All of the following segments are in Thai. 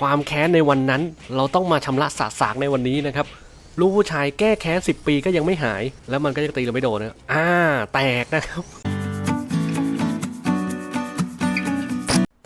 ความแค้นในวันนั้น เราต้องมาชำระสาสางในวันนี้นะครับลูกผู้ชายแก้แค้น10 ปีก็ยังไม่หาย แล้วมันก็ยังตีเราไม่โดนนะอ่า แตกนะครับ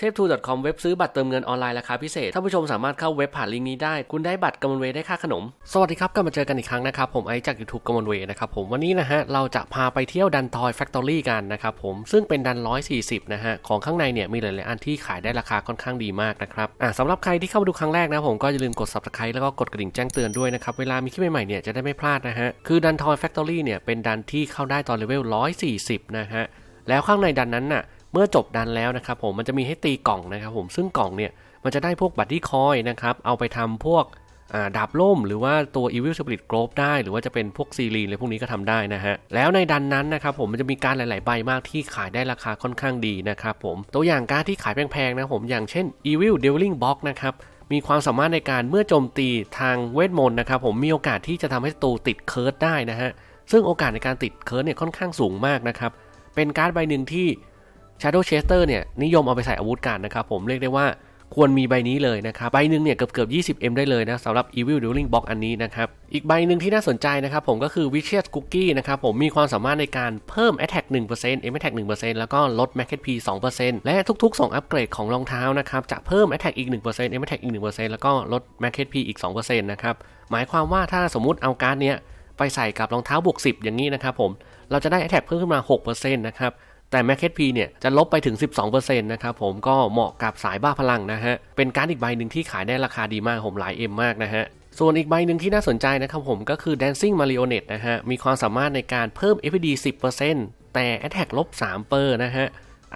เทพทู .com เว็บซื้อบัตรเติมเงินออนไลน์ราคาพิเศษท่านผู้ชมสามารถเข้าเว็บผ่านลิงก์นี้ได้ คุณได้บัตรกำมลเวย์ได้ค่าขนม สวัสดีครับกลับมาเจอกันอีกครั้งนะครับ ผมไอจาก YouTube กำมลเวย์นะครับผมวันนี้นะฮะเราจะพาไปเที่ยวดันทอยแฟคทอรี่กันนะครับผมซึ่งเป็นดัน 140 นะฮะของข้างในเนี่ยมีหลายๆอันที่ขายได้ราคาค่อนข้างดีมากนะครับอะสำหรับใครที่เข้ามาดูครั้งแรกนะผมก็อย่าลืมกด subscribe แล้วก็กดกระดิ่งแจ้งเตือนด้วยนะครับเวลามีคลิปใหม่ๆเนี่ยจะได้ไม่พลาดนะฮะคือดันทอยแฟคทอรี่เนี่ยเป็นดันที่เข้าได้ตอนเลเวล140นะฮะแล้วข้างในดันนั้นน่ะ เมื่อจบดันแล้วนะครับผมมันจะมีให้ตีกล่องนะครับผมซึ่งกล่องเนี่ยมันจะได้พวกบัตตี้คอยนะครับเอาไปทำพวกดาบล่ม หรือว่าตัว Evil Spirit Grove ได้ หรือว่าจะเป็นพวกซีรีนอะไรพวกนี้ก็ทำได้นะฮะ แล้วในดันนั้นนะครับผมมันจะมีการหลาย ๆ ใบมากที่ขายได้ราคาค่อนข้างดีนะครับผม ตัวอย่างการที่ขายแพง ๆ นะผม อย่างเช่น Evil Deviling Box นะครับ มีความสามารถในการเมื่อโจมตีทางเวทมนต์นะครับผมมีโอกาสที่จะทำให้ตัวติดเคิร์ดได้นะฮะ ซึ่งโอกาสในการติดเคิร์ดเนี่ยค่อนข้างสูงมากนะครับ เป็นการ์ดใบหนึ่งที่ Shadow Chaser เนี่ยนิยมเอาไปใส่อาวุธกันนะครับผมเรียกได้ว่าควรมีใบนี้เลยนะครับใบหนึ่งเนี่ยเกือบเกือบ 20M ได้เลยนะสำหรับ Evil Dueling Box อันนี้นะครับ อีกใบหนึ่งที่น่าสนใจนะครับผมก็คือ Vicious Cookie นะครับผมมีความสามารถในการเพิ่ม Attack 1% M Attack 1%แล้วก็ลด Max HP 2%และทุกๆ 2 อัปเกรดของรองเท้านะครับจะเพิ่ม Attack อีก 1% M Attack อีก 1%แล้วก็ลด Max HP อีก 2%นะครับหมายความว่าถ้าสมมุติเอาการ์ดเนี้ยไปใส่กับรองเท้าบวก10 อย่างนี้นะครับผมเราจะได้ Attack เพิ่มขึ้นมา 6%นะครับ แต่ m a c พีเนี่ยจะลบไปถึง 12%นะครับผมก็เหมาะกับสายบ้าพลังนะฮะ เป็นการอีกใบหนึ่งที่ขายได้ราคาดีมากผมหลายเอ็มมากนะฮะส่วนอีกใบหนึ่งที่น่าสนใจนะครับผมก็คือ Dancing Marionette นะฮะ มีความสามารถในการเพิ่ม FPD 10%แต่ Attack ลบ3เปอร์นะฮะ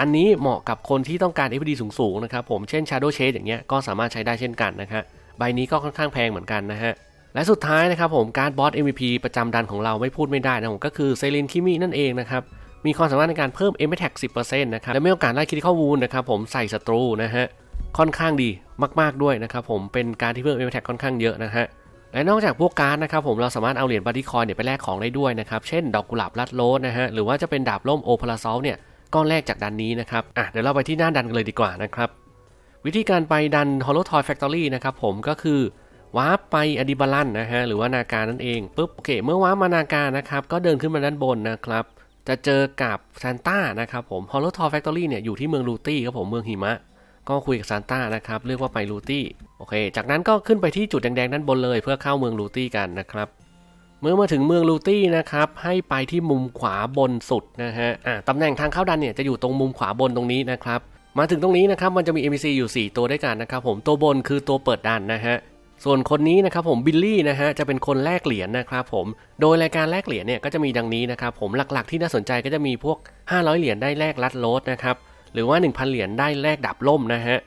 อันนี้เหมาะกับคนที่ต้องการ FPD สูงๆนะครับผมเช่น Shadow Shade อย่างเงี้ยก็สามารถใช้ได้เช่นกันนะฮะใบนี้ก็ค่อนข้างแพงเหมือนกันนะฮะ และสุดท้ายนะครับผมการบอส MVP ประจำดันของเราไม่พูดไม่ได้นะผมก็คือเซรินคิมินั่นเองนะครับ มีความสามารถในการเพิ่ม M Attack 10%นะครับ และมีโอกาสไล่คิดข้อมูลนะครับผมใส่ศัตรูนะฮะ ค่อนข้างดีมาก ๆ ด้วยนะครับผม เป็นการที่เพิ่ม M Attack ค่อนข้างเยอะนะฮะ และนอกจากพวกการ์ดนะครับผม เราสามารถเอาเหรียญบัตตี้คอยเนี่ยไปแลกของได้ด้วยนะครับ เช่น ดอกกุหลาบลัดโลดนะฮะ หรือว่าจะเป็นดาบล่มโอพาราซอลเนี่ย ก็แลกจากดันนี้นะครับ อะ เดี๋ยวเราไปที่หน้าดันกันเลยดีกว่านะครับ วิธีการไปดัน Hollow Toy Factory นะครับผม ก็คือวาร์ปไปอดิบาลันนะฮะหรือว่านาการนั่นเองปุ๊บโอเค เมื่อวาร์ปมานาการนะครับก็เดินขึ้นมาด้านบนนะครับ จะเจอกับซานต้านะครับผม h o l l o w t o y Factory เนี่ยอยู่ที่เมืองลูตี้ครับผมเมืองหิมะ ก็คุยกับซานต้านะครับเรียกว่าไปลูตี้โอเค จากนั้นก็ขึ้นไปที่จุดแดงๆด้านบนเลยเพื่อเข้าเมืองลูตี้กันนะครับเมื่อมาถึงเมืองลูตี้นะครับให้ไปที่มุมขวาบนสุดนะฮะอ่าตำแหน่งทางเข้าดันเนี่ยจะอยู่ตรงมุมขวาบนตรงนี้นะครับมาถึงตรงนี้นะครับมันจะมี NPC อยู่ 4 ตัวด้วยกันนะครับผมตัวบนคือตัวเปิดดันนะฮะ ส่วนคนนี้นะครับผมบิลลี่นะฮะจะเป็นคนแลกเหรียญนะครับผมโดยรายการแลกเหรียญเนี่ยก็จะมีดังนี้นะครับผมหลักๆที่น่าสนใจก็จะมีพวก 500 เหรียญได้แลกลัดโลดนะครับหรือว่า 1,000 เหรียญได้แลกดับล่มนะฮะ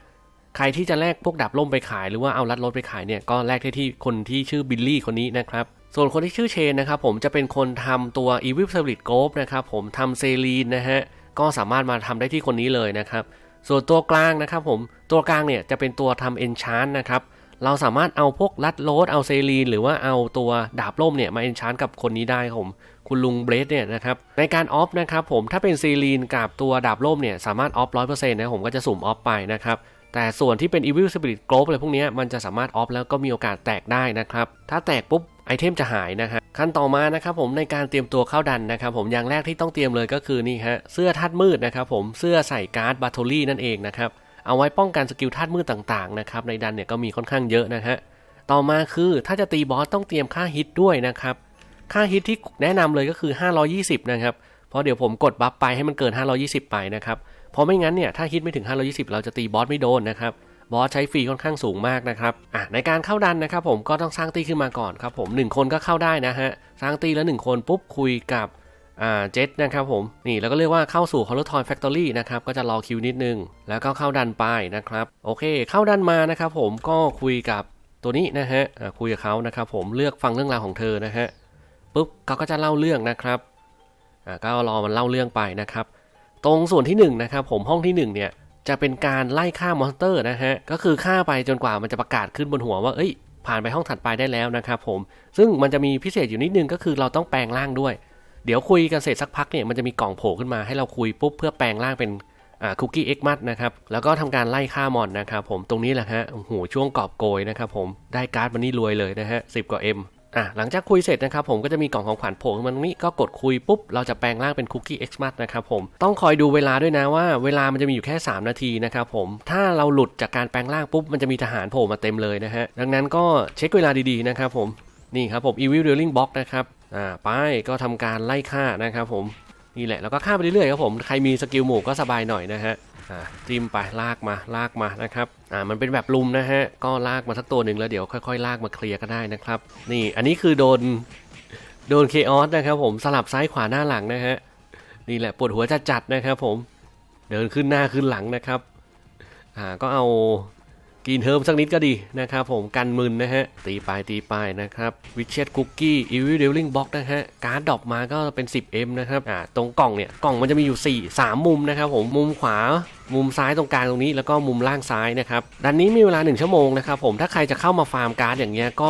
ใครที่จะแลกพวกดับล่มไปขาย หรือว่าเอาลัดโลดไปขายเนี่ยก็แลกได้ที่คนที่ชื่อบิลลี่คนนี้นะครับส่วนคนที่ชื่อเชนนะครับผมจะเป็นคนทำตัว Evil Spirit g o v นะครับผมทำเซรีนนะฮะก็สามารถมาทำได้ที่คนนี้เลยนะครับส่วนตัวกลางนะครับผมตัวกลางเนี่ยจะเป็นตัวทำเอนชานนะครับ เราสามารถเอาพวกลัดโลดเอาเซรีน หรือว่าเอาตัวดาบล่มเนี่ยมาเอนชานกับคนนี้ได้ผมคุณลุงเบรดเนี่ยนะครับในการออฟนะครับผมถ้าเป็นเซรีนกับตัวดาบล่มเนี่ยสามารถออฟร้อยเปอร์เซ็นต์นะผมก็จะสุ่มออฟไปนะครับแต่ส่วนที่เป็น Evil Spirit g l o b อะไรพวกนี้มันจะสามารถออฟแล้วก็มีโอกาสแตกได้นะครับ ถ้าแตกปุ๊บไอเทมจะหายนะฮะขั้นต่อมานะครับผมในการเตรียมตัวเข้าดันนะครับผมอย่างแรกที่ต้องเตรียมเลยก็คือนี่ฮะเสื้อทัดมืดนะครับผมเสื้อใส่การ์ดบัตเทอรี่นั่นเองนะครับ เอาไว้ป้องกันสกิลธาตุมืดต่างๆนะครับในดันเนี่ยก็มีค่อนข้างเยอะนะฮะต่อมาคือถ้าจะตีบอสต้องเตรียมค่าฮิตด้วยนะครับค่าฮิตที่แนะนำเลยก็คือ 520 นะครับ เพราะเดี๋ยวผมกดบัฟไปให้มันเกิน 520 ไปนะครับ เพราะไม่งั้นเนี่ยถ้าฮิตไม่ถึง 520 เราจะตีบอสไม่โดนนะครับ บอสใช้ฟรีค่อนข้างสูงมากนะครับอะในการเข้าดันนะครับผมก็ต้องสร้างตีขึ้นมาก่อนครับผม 1 คนก็เข้าได้นะฮะ สร้างตีแล้ว 1 คนปุ๊บคุยกับ เจ็ตนะครับผมนี่แล้วก็เรียกว่าเข้าสู่ h o l l o w Toy Factory นะครับก็จะรอคิวนิดนึง แล้วก็เข้าดันไปนะครับ โอเค เข้าดันมานะครับผมก็คุยกับตัวนี้นะฮะคุยกับเขานะครับผมเลือกฟังเรื่องราวของเธอนะฮะปุ๊บเขาก็จะเล่าเรื่องนะครับก็รอมันเล่าเรื่องไปนะครับ ตรงส่วนที่1นนะครับผมห้องที่1เนี่ยจะเป็นการไล่ฆ่ามอนสเตอร์นะฮะก็คือฆ่าไปจนกว่ามันจะประกาศขึ้นบนหัวว่าเอ้ยผ่านไปห้องถัดไปได้แล้วนะครับผมซึ่งมันจะมีพิเศษอยู่นิดนึงก็คือเราต้องแปลงร่างด้วย เดี๋ยวคุยกันเสร็จสักพักเนี่ยมันจะมีกล่องโผล่ขึ้นมาให้เราคุยปุ๊บเพื่อแปลงร่างเป็นคุกกี้เอ็กมัดนะครับ แล้วก็ทำการไล่ฆ่ามอนนะครับผมตรงนี้แหละฮะโอ้โหช่วงกอบโกยนะครับผมได้การ์ดมันนี่รวยเลยนะฮะสิกว่า M อะหลังจากคุยเสร็จนะครับผมก็จะมีกล่องของขวัญโผล่ขึ้นมาตรงนี้ก็กดคุยปุ๊บเราจะแปลงร่างเป็นคุกกี้เอ็กซ์มัดนะครับผมต้องคอยดูเวลาด้วยนะว่าเวลามันจะมีอยู่แค่ 3 นาทีนะครับผมถ้าเราหลุดจากการแปลงร่างปุ๊บมันจะมีทหารโผล่มาเต็มเลยนะฮะดังนั้นก็เช็คเวลาดีๆนะครับผมนี่ครับผม Evil Dealing Box นะครับ อ่าไปก็ทำการไล่ฆ่านะครับผมนี่แหละแล้วก็ฆ่าไปเรื่อยๆครับผมใครมีสกิลหมู่ก็สบายหน่อยนะฮะอ่าจิ้มไปลากมาลากมานะครับอ่ามันเป็นแบบลุมนะฮะก็ลากมาสักตัวหนึ่งแล้วเดี๋ยวค่อยๆ ลากมาเคลียร์ก็ได้นะครับ นี่อันนี้คือโดนโดนเคออสนะครับผมสลับซ้ายขวาหน้าหลังนะฮะนี่แหละปวดหัวจัดจัดๆนะครับผมเดินขึ้นหน้าขึ้นหลังนะครับอ่าก็เอา กินเทิมสักนิดก็ดีนะครับผมกันมึนนะฮะ ตีไปตีไปนะครับวิเชตคุกกี้อีวิลเดลลิงบ็อกนะฮะ การ์ดดรอปมาก็เป็น 10M นะครับอ่าตรงกล่องเนี่ยกล่องมันจะมีอยู่ 4 3 มุมนะครับผมมุมขวามุมซ้ายตรงกลางตรงนี้แล้วก็มุมล่างซ้ายนะครับด้านนี้มีเวลา 1 ชั่วโมงนะครับผมถ้าใครจะเข้ามาฟาร์มการ์ดอย่างเงี้ยก็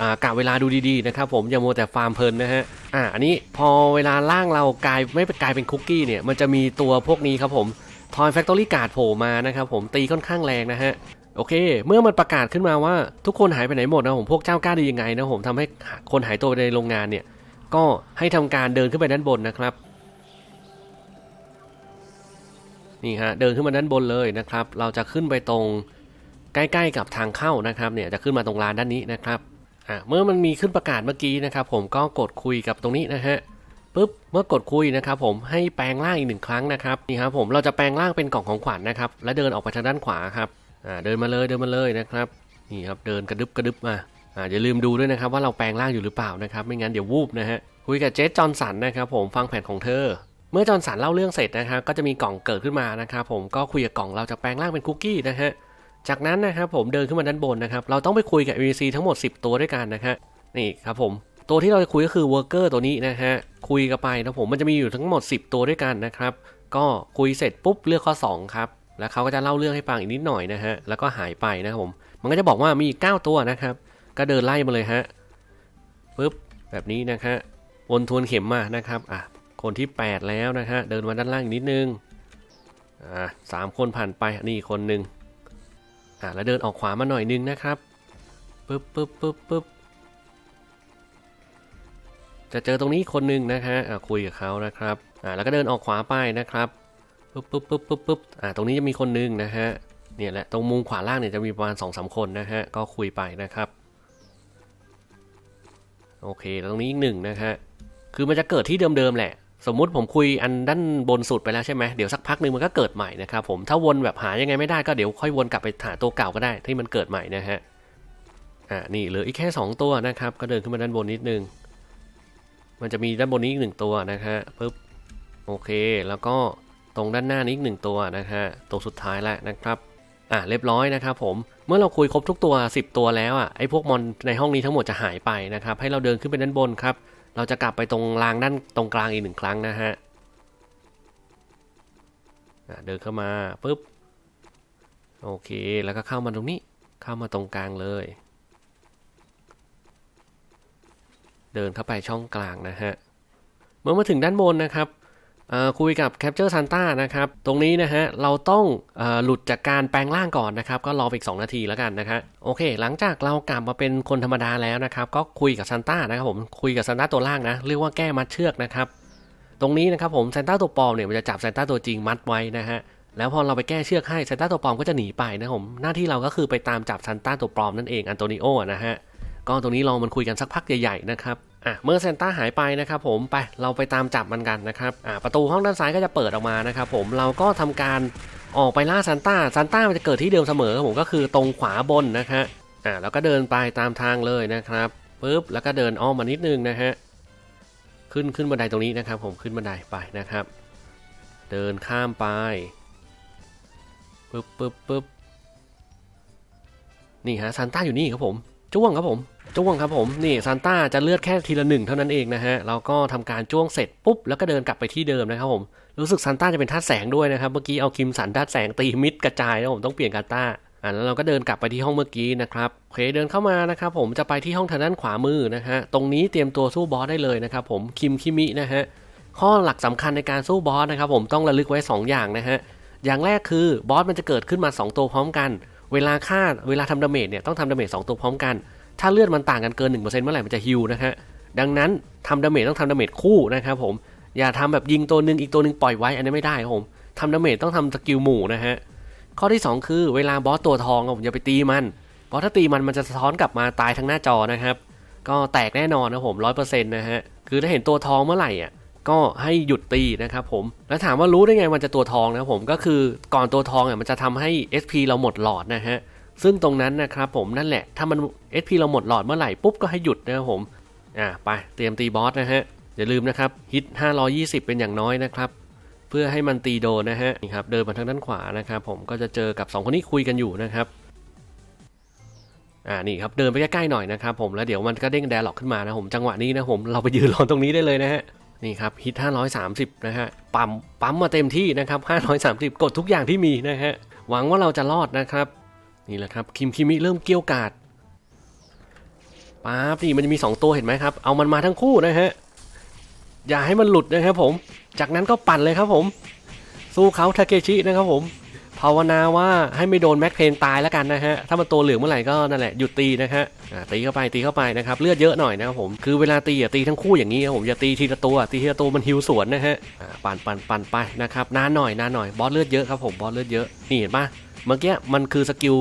อ่ากะเวลาดูดีๆนะครับผมอย่ามัวแต่ฟาร์มเพลินนะฮะอ่าอันนี้พอเวลาล่างเรากลายไม่กลายเป็นคุกกี้เนี่ยมันจะมีตัวพวกนี้ครับผมทอยแฟคทอรี่การ์ดโผล่มานะครับผมตีค่อนข้างแรงนะฮะ โอเค เมื่อมันประกาศขึ้นมาว่าทุกคนหายไปไหนหมดนะผมพวกเจ้ากล้าดียังไงนะผมทำให้คนหายตัวไปในโรงงานเนี่ย ก็ให้ทำการเดินขึ้นไปด้านบนนะครับนี่ฮะเดินขึ้นมาด้านบนเลยนะครับ เราจะขึ้นไปตรงใกล้ๆกับทางเข้านะครับเนี่ยจะขึ้นมาตรงลานด้านนี้นะครับอะเมื่อมันมีขึ้นประกาศเมื่อกี้นะครับ ผมก็กดคุยกับตรงนี้นะฮะปุ๊บเมื่อกดคุยนะครับ ผมให้แปลงร่างอีกหนึ่งครั้งนะครับนี่ครับผมเราจะแปลงร่างเป็นกล่องของขวัญนะครับ แล้วเดินออกไปทางด้านขวาครับ อ่าเดินมาเลยเดินมาเลยนะครับนี่ครับเดินกระดึบกระดึบมาอ่าอย่าลืมดูด้วยนะครับว่าเราแปลงร่างอยู่หรือเปล่านะครับ ไม่งั้นเดี๋ยววูบนะฮะคุยกับเจสจอนสันนะครับผมฟังแผนของเธอ เมื่อจอนสันเล่าเรื่องเสร็จนะครับก็จะมีกล่องเกิดขึ้นมานะครับผมก็คุยกับกล่องเราจะแปลงร่างเป็นคุกกี้นะฮะจากนั้นนะครับผมเดินขึ้นมาด้านบนนะครับเราต้องไปคุยกับ NPC ทั้งหมด 10 ตัวด้วยกันนะฮะนี่ครับผมตัวที่เราจะคุยก็คือ Worker ตัวนี้นะฮะคุยกันไปนะผมมันจะมีอยู่ทั้งหมด 10 ตัวด้วยกันนะครับก็คุยเสร็จปุ๊บเลือกข้อ 2 ครับ แล้วเขาก็จะเล่าเรื่องให้ฟังอีกนิดหน่อยนะฮะ แล้วก็หายไปนะครับผม มันก็จะบอกว่ามีอีก9ตัวนะครับ ก็เดินไล่มาเลยฮะปุ๊บแบบนี้นะฮะวนทวนเข็มมานะครับอะคนที่ 8 แล้วนะฮะเดินมาด้านล่างอีกนิดนึงอ่าสามคนผ่านไปนี่คนหนึ่งอ่าแล้วเดินออกขวามาหน่อยนึงนะครับปึ๊บปึ๊บปึ๊บปึ๊บจะเจอตรงนี้คนหนึ่งนะฮะอ่าคุยกับเขานะครับอ่าแล้วก็เดินออกขวาไปนะครับ ปึ๊บปึ๊บปึ๊บปึ๊บปึ๊บอ่าตรงนี้จะมีคนหนึงนะฮะเนี่ยแหละตรงมุมขวาล่างเนี่ยจะมีประมาณ2อสคนนะฮะก็คุยไปนะครับโอเคตรงนี้อีกหนึ่งนะฮะคือมันจะเกิดที่เดิมๆแหละ สมมุติผมคุยอันด้านบนสุดไปแล้วใช่ไหมเดี๋ยวสักพักหนึ่งมันก็เกิดใหม่นะครับผมถ้าวนแบบหายังไงไม่ได้ก็เดี๋ยวค่อยวนกลับไปหาตัวเก่าก็ได้ที่มันเกิดใหม่นะฮะอ่านี่เหลืออีกแค่ 2 ตัวนะครับก็เดินขึ้นมาด้านบนนิดนึง มันจะมีด้านบนนี้อีกหนึ่งตัวนะฮะปึ๊บโอเคแล้วก็ ตรงด้านหน้านี้อีกหนึ่งตัวนะฮะตัวสุดท้ายแล้วนะครับอ่าเรียบร้อยนะครับผมเมื่อเราคุยครบทุกตัว 10 ตัวแล้วอะไอ้พวกมอนในห้องนี้ทั้งหมดจะหายไปนะครับ ให้เราเดินขึ้นไปด้านบนครับ เราจะกลับไปตรงรางด้านตรงกลางอีกหนึ่งครั้งนะฮะเดินเข้ามาปุ๊บโอเคแล้วก็เข้ามาตรงนี้เข้ามาตรงกลางเลย เดินเข้าไปช่องกลางนะฮะเมื่อมาถึงด้านบนนะครับ คุยกับ Capture Santa นะครับ ตรงนี้นะฮะ เราต้องอหลุดจากการแปลงร่างก่อนนะครับ ก็รออีก 2 นาทีแล้วกันนะครับโอเค หลังจากเรากลับมาเป็นคนธรรมดาแล้วนะครับ ก็คุยกับซันต้านะครับผม คุยกับซันต้าตัวล่างนะ เรียกว่าแก้มัดเชือกนะครับ ตรงนี้นะครับผมซันต้าตัวปลอมเนี่ยมันจะจับซันต้าตัวจริงมัดไว้นะฮะ แล้วพอเราไปแก้เชือกให้ซันต้าตัวปลอมก็จะหนีไปนะผม หน้าที่เราก็คือไปตามจับซันต้าตัวปลอมนั่นเอง อันโตนิโอนะฮะ ก็ตรงนี้ลองมันคุยกันสักพักใหญ่ๆนะครับ อะเมื่อเซนต้าหายไปนะครับผมไปเราไปตามจับมันกันนะครับอะประตูห้องด้านซ้ายก็จะเปิดออกมานะครับผมเราก็ทำการออกไปล่าซันต้าซันต้ามันจะเกิดที่เดิมเสมอครับผมก็คือตรงขวาบนนะฮะอะแล้วก็เดินไปตามทางเลยนะครับปุ๊บแล้วก็เดินอ้อมมานิดนึงนะฮะขึ้นขึ้นบันไดตรงนี้นะครับ ผมขึ้นบันไดไปนะครับ เดินข้ามไปปุ๊บปุ๊บปุ๊บนี่ฮะซันต้าอยู่นี่ครับผมจ้วงครับผม จ้วงครับผมนี่ซานต้าจะเลือดแค่ทีละหนึ่งเท่านั้นเองนะฮะเราก็ทำการจ้วงเสร็จปุ๊บแล้วก็เดินกลับไปที่เดิมนะครับผมรู้สึกซานต้าจะเป็นธาตุแสงด้วยนะครับเมื่อกี้เอาคิมสันธาตุแสงตีมิดกระจายแล้วผมต้องเปลี่ยนกาต้าอ่าแล้วเราก็เดินกลับไปที่ห้องเมื่อกี้นะครับโอเคเดินเข้ามานะครับผมจะไปที่ห้องทางด้านขวามือนะฮะตรงนี้เตรียมตัวสู้บอสได้เลยนะครับผมคิมคิมินะฮะข้อหลักสำคัญในการสู้บอสนะครับผมต้องระลึกไว้ 2 อย่างนะฮะอย่างแรกคือบอสมันจะเกิดขึ้นมา 2 ตัวพร้อมกัน เวลาฆ่าเวลาทำดาเมจเนี่ยต้องทำดาเมจสตัวพร้อมกัน ถ้าเลือดมันต่างกันเกิน 1%เมื่อไหร่มันจะฮิวนะฮะ ดังนั้นทำดาเมจต้องทำดาเมจคู่นะครับผม อย่าทำแบบยิงตัวหนึ่งอีกตัวหนึ่งปล่อยไว้อันนี้ไม่ได้ครับผมทำดาเมจต้องทำสกิลหมู่นะฮะ ข้อที่ 2 คือเวลาบอสตัวทองอะผมอย่าไปตีมัน เพราะถ้าตีมันมันจะสะท้อนกลับมาตายทั้งหน้าจอนะครับ ก็แตกแน่นอนนะผมร้อยเปอร์เซ็นต์นะฮะ คือถ้าเห็นตัวทองเมื่อไหร่อะก็ให้หยุดตีนะครับผม แล้วถามว่ารู้ได้ไงมันจะตัวทองนะผมก็คือก่อนตัวทองอะมันจะทำให้ SP เราหมดหลอดนะฮะ ซึ่งตรงนั้นนะครับผมนั่นแหละ ถ้ามัน SP เราหมดหลอดเมื่อไหร่ปุ๊บก็ให้หยุดนะครับผม อะไปเตรียมตีบอสนะฮะ อย่าลืมนะครับฮิต 520 เป็นอย่างน้อยนะครับ เพื่อให้มันตีโดนนะฮะนี่ครับเดินมาทางด้านขวานะครับผมก็จะเจอกับสองคนนี้คุยกันอยู่นะครับอ่านี่ครับเดินไปใกล้ๆหน่อยนะครับผมแล้วเดี๋ยวมันก็เด้งแดร์ล็อกขึ้นมานะผมจังหวะนี้นะผมเราไปยืนรอตรงนี้ได้เลยนะฮะนี่ครับฮิต 530 นะฮะปั๊มปั๊มมาเต็มที่นะครับ 530 กดทุกอย่างที่มีนะฮะหวังว่าเราจะรอดนะครับ นี่แหละครับคิมคิมิเริ่มเกี้ยวกาดป๊าบนี่มันจะมี 2 ตัวเห็นไหมครับ เอามันมาทั้งคู่นะฮะ อย่าให้มันหลุดนะครับผม จากนั้นก็ปั่นเลยครับผม สู้เขาทาเกชินะครับผม ภาวนาว่าให้ไม่โดนแม็กเพนตายแล้วกันนะฮะ ถ้ามันตัวเหลืองเมื่อไหร่ก็นั่นแหละหยุดตีนะฮะตีเข้าไปตีเข้าไปนะครับเลือดเยอะหน่อยนะครับผมคือเวลาตีอย่าตีทั้งคู่อย่างนี้ครับผมอย่าตีทีละตัวตีทีละตัวมันฮิวสวนนะฮะปั่นปั่นปั่นไปนะครับนานหน่อยนานหน่อยบอสเลือดเยอะครับผมบอสเลือดเยอะนี่เห็นปะเมื่อกี้มันคือสกิล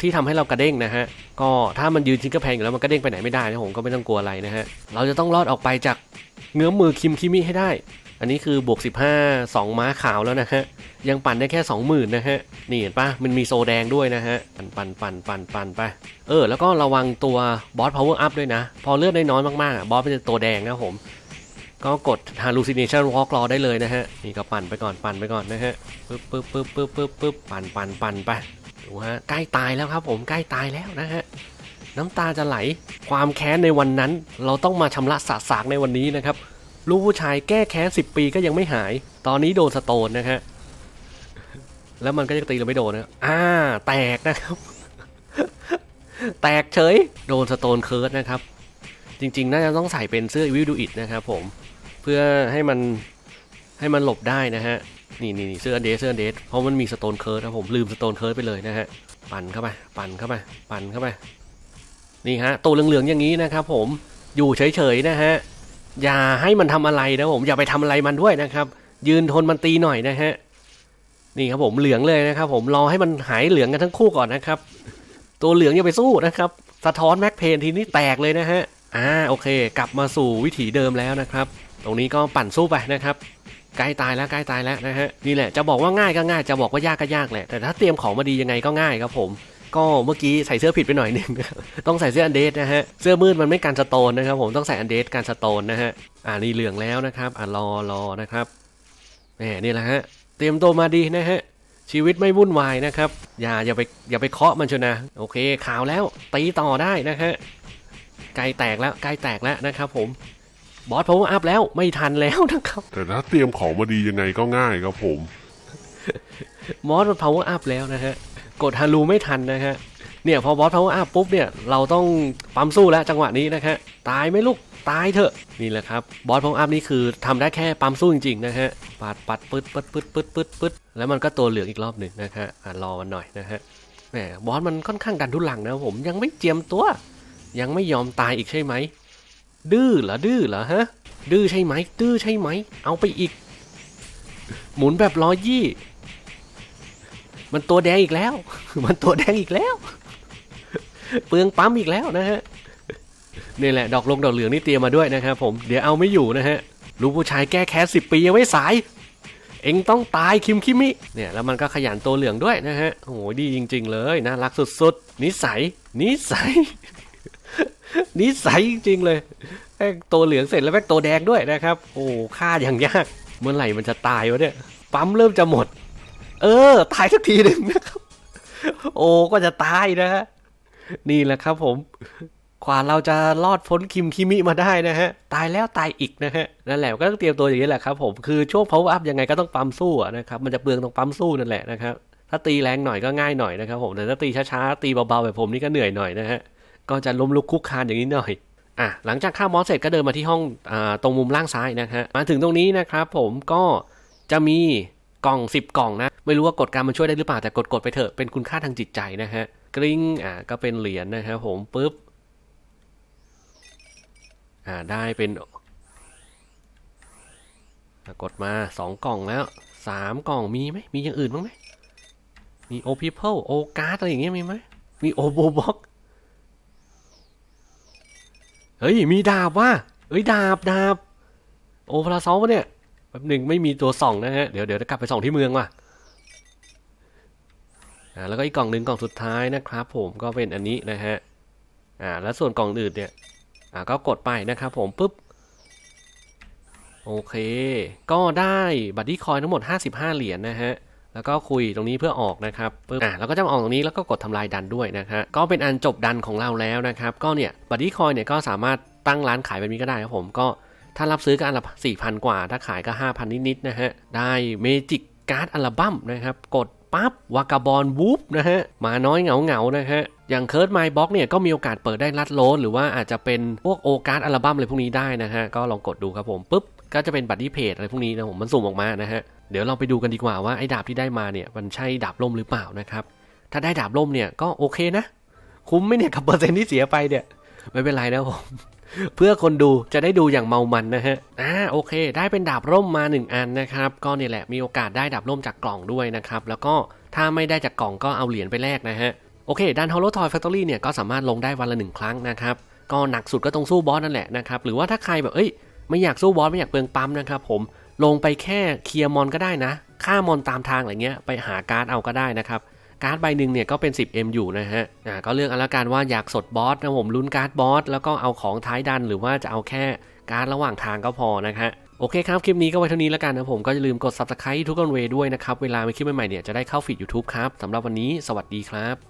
ที่ทำให้เรากระเด้งนะฮะ ก็ถ้ามันยืนชิ้นกระแพงอยู่แล้วมันก็เด้งไปไหนไม่ได้นะผมก็ไม่ต้องกลัวอะไรนะฮะ เราจะต้องรอดออกไปจากเงื้อมมือคิมคิมิให้ได้ อันนี้คือบวก 15 2 ม้าขาวแล้วนะฮะ ยังปั่นได้แค่ 20,000 นะฮะ นี่เห็นปะมันมีโซแดงด้วยนะฮะ ปั่นปั่นปั่นปั่นปั่นไปเออ แล้วก็ระวังตัวบอสพาวเวอร์อัพด้วยนะ พอเลือดได้น้อยมากๆบอสเป็นตัวแดงนะผม ก็กด hallucination walk รอได้เลยนะฮะ นี่ก็ปั่นไปก่อนปั่นไปก่อนนะฮะปึ๊บปึ๊บปึ๊บปึ๊บปึ๊บปึ๊บปั่นปั่นปั่นไปดูฮะใกล้ตายแล้วครับผมใกล้ตายแล้วนะฮะน้ำตาจะไหลความแค้นในวันนั้น เราต้องมาชำระสาสากในวันนี้นะครับ ลูกผู้ชายแก้แค้นสิบปีก็ยังไม่หาย ตอนนี้โดนสโตนนะฮะแล้วมันก็จะตีเราไม่โดนนะอ่า แตกนะครับ แตกเฉย โดนสโตนเคิร์ดนะครับ จริงๆ น่าจะต้องใส่เป็นเสื้อวิวดูอิดนะครับผม เพื่อให้มันให้มันหลบได้นะฮะ นี่นี่นี่เสื้อเดสเสื้อเดสเพราะมันมีสโตนเคิร์ดนะผม ลืมสโตนเคิร์ดไปเลยนะฮะ ปั่นเข้าไป ปั่นเข้าไป ปั่นเข้าไป นี่ฮะ ตัวเหลืองๆ อย่างนี้นะครับผม อยู่เฉยๆ นะฮะ อย่าให้มันทำอะไรนะผมอย่าไปทำอะไรมันด้วยนะครับ ยืนทนมันตีหน่อยนะฮะนี่ครับผมเหลืองเลยนะครับ ผมรอให้มันหายเหลืองกันทั้งคู่ก่อนนะครับ ตัวเหลืองอย่าไปสู้นะครับ สะท้อนแม็กเพนทีนี้แตกเลยนะฮะอ่าโอเค กลับมาสู่วิถีเดิมแล้วนะครับ ตรงนี้ก็ปั่นสู้ไปนะครับใกล้ตายแล้วใกล้ตายแล้วนะฮะนี่แหละจะบอกว่าง่ายก็ง่ายจะบอกว่ายากก็ยากแหละแต่ถ้าเตรียมของมาดียังไงก็ง่ายครับผม ก็เมื่อกี้ใส่เสื้อผิดไปหน่อยหนึงต้องใส่เสื้ออันเดสนะฮะ เสื้อมืดมันไม่กันสโตนนะครับผมต้องใส่อันเดสกันสโตนนะฮะ อ่านี่เหลืองแล้วนะครับอ่ารอรอนะครับแหมนี่แหละฮะ เตรียมตัวมาดีนะฮะ ชีวิตไม่วุ่นวายนะครับ อย่าอย่าไปอย่าไปเคาะมันชนะ โอเคขาวแล้วตีต่อได้นะฮะใกล้แตกแล้วใกล้แตกแล้วนะครับผมบอสพาวเวอร์อัพแล้วไม่ทันแล้วนะครับแต่ถ้าเตรียมของมาดียังไงก็ง่ายครับผมมอสมัน power up แล้วนะฮะ กดฮารูไม่ทันนะฮะเนี่ยพอบอส power up ปุ๊บเนี่ยเราต้องปั๊มสู้แล้วจังหวะนี้นะฮะตายไหม่ลูกตายเถอะนี่แหละครับบอส power up นี่คือทำได้แค่ปั๊มสู้จริงๆนะฮะปัดปัดปึ๊ดปึ๊ดปึ๊ดปึ๊ดปึ๊ดปึ๊ดแล้วมันก็ตัวเหลืองอีกรอบหนึ่งนะฮะรอมันหน่อยนะฮะแหมบอสมันค่อนข้างดันทุลังนะผมยังไม่เจียมตัว ยังไม่ยอมตายอีกใช่ไหมดื้อเหรอดื้อเหรอฮะดื้อใช่ไหมดื้อใช่ไหมเอาไปอีก หมุนแบบร้อยี่ มันตัวแดงอีกแล้ว มันตัวแดงอีกแล้ว เปลืองปั๊มอีกแล้วนะฮะนี่แหละ ดอกลงดอกเหลืองนี่เตรียมมาด้วยนะครับผม เดี๋ยวเอาไม่อยู่นะฮะลูกผู้ชายแก้แค้นสิบปียังไม่สาย เอ็งต้องตายคิมคิมิ เนี่ยแล้วมันก็ขยันตัวเหลืองด้วยนะฮะ โอ้โหดีจริง ๆ เลยน่ารักสุดๆ นิสัย นิสัย นิสัยจริงๆเลยแม่งตัวเหลืองเสร็จแล้วแม่งตัวแดงด้วยนะครับ โอ้ฆ่าอย่างยาก เมื่อไหร่มันจะตายวะเนี่ย ปั๊มเริ่มจะหมด เออ ตายสักทีหนึ่งนะครับ โอ้ก็จะตายนะฮะนี่แหละครับผมกว่าเราจะรอดพ้นคิมคิมิมาได้นะฮะ ตายแล้วตายอีกนะฮะนั่นแหละก็ต้องเตรียมตัวอย่างนี้แหละครับผมคือช่วง power up ยังไงก็ต้องปั๊มสู้นะครับมันจะเปลืองตรงปั๊มสู้นั่นแหละนะครับถ้าตีแรงหน่อยก็ง่ายหน่อยนะครับผมแต่ถ้าตีช้าๆตีเบาๆแบบผมนี่ก็เหนื่อยหน่อยนะฮะก็จะล้มลุกคุกคานอย่างนี้หน่อยอะหลังจากฆ่ามอสเสร็จก็เดินมาที่ห้องอ่าตรงมุมล่างซ้ายนะฮะมาถึงตรงนี้นะครับผมก็จะมี กล่อง 10 กล่องนะ ไม่รู้ว่ากฎการมันช่วยได้หรือเปล่า แต่กดกดไปเถอะ เป็นคุณค่าทางจิตใจนะฮะ กริ้ง อ่า ก็เป็นเหรียญนะครับผมปุ๊บ อ่า ได้เป็น กดมา 2 กล่องแล้ว 3 กล่องมีไหม มีอย่างอื่นบ้างไหม มีโอพิเพิลโอการ์ดอะไรอย่างเงี้ยมีไหม มีโอโบบ็อก เฮ้ย มีดาบว่ะเอ้ย ดาบ ดาบ โอพลาซอลวะเนี่ย แป๊บหนึ่งไม่มีตัวส่องนะฮะ เดี๋ยวเดี๋ยวจะกลับไปส่องที่เมืองว่ะอ่าแล้วก็อีกกล่องหนึ่งกล่องสุดท้ายนะครับ ผมก็เป็นอันนี้นะฮะอ่าแล้วส่วนกล่องอื่นเนี่ยอ่าก็กดไปนะครับผมปุ๊บโอเค ก็ได้บัตรดีคอยทั้งหมด 55 เหรียญนะฮะ แล้วก็คุยตรงนี้เพื่อออกนะครับปึ๊บ อ่าแล้วก็จะมาออกตรงนี้แล้วก็กดทำลายดันด้วยนะฮะ ก็เป็นอันจบดันของเราแล้วนะครับ ก็เนี่ยบัตรดีคอยเนี่ยก็สามารถตั้งร้านขายแบบนี้ก็ได้ครับผม ก็ ถ้ารับซื้อก็อันละ4,000กว่า ถ้าขายก็5,000นิดๆนะฮะ ได้เมจิกการ์ดอัลบั้มนะครับ กดปั๊บวากาบอลวูฟนะฮะมาน้อยเหงาเหงาๆนะฮะอย่างเคิร์ดไมบ็อกเนี่ยก็มีโอกาสเปิดได้ลัดโลนหรือว่าอาจจะเป็นพวกโอการ์ดอัลบั้มอะไรพวกนี้ได้นะฮะ ก็ลองกดดูครับผมปุ๊บก็จะเป็นบัตรดีเพจอะไรพวกนี้นะผมมันสุ่มออกมานะฮะเดี๋ยวเราไปดูกันดีกว่าว่าไอ้ดาบที่ได้มาเนี่ยมันใช่ดาบล่มหรือเปล่านะครับถ้าได้ดาบล่มเนี่ยก็โอเคนะ คุ้มไหมเนี่ยกับเปอร์เซ็นต์ที่เสียไปเนี่ยไม่เป็นไรนะผม เพื่อคนดูจะได้ดูอย่างเมามันนะฮะอ่าโอเค ได้เป็นดาบร่มมา 1 อันนะครับ ก็เนี่ยแหละมีโอกาสได้ดาบร่มจากกล่องด้วยนะครับ แล้วก็ถ้าไม่ได้จากกล่องก็เอาเหรียญไปแลกนะฮะ โอเคด้าน Hollow Toy Factory เนี่ยก็สามารถลงได้วันละหนึ่งครั้งนะครับ ก็หนักสุดก็ตรงสู้บอสนั่นแหละนะครับ หรือว่าถ้าใครแบบเอ้ยไม่อยากสู้บอสไม่อยากเปลืองปั๊มนะครับผมลงไปแค่เคลียร์มอนก็ได้นะฆ่ามอนตามทางอะไรเงี้ยไปหาการ์ดเอาก็ได้นะครับ การ์ดใบหนึ่งเนี่ยก็เป็น 10M อยู่นะฮะอ่าก็เลือกเอาละกันว่าอยากสดบอสนะผมลุ้นการ์ดบอสแล้วก็เอาของท้ายดันหรือว่าจะเอาแค่การ์ดระหว่างทางก็พอนะฮะโอเคครับ คลิปนี้ก็ไว้เท่านี้แล้วกันนะผมก็อย่าลืมกด subscribe ทุกคนเวด้วยนะครับ เวลามีคลิปใหม่ๆเนี่ยจะได้เข้าฟีด YouTube ครับสำหรับวันนี้สวัสดีครับ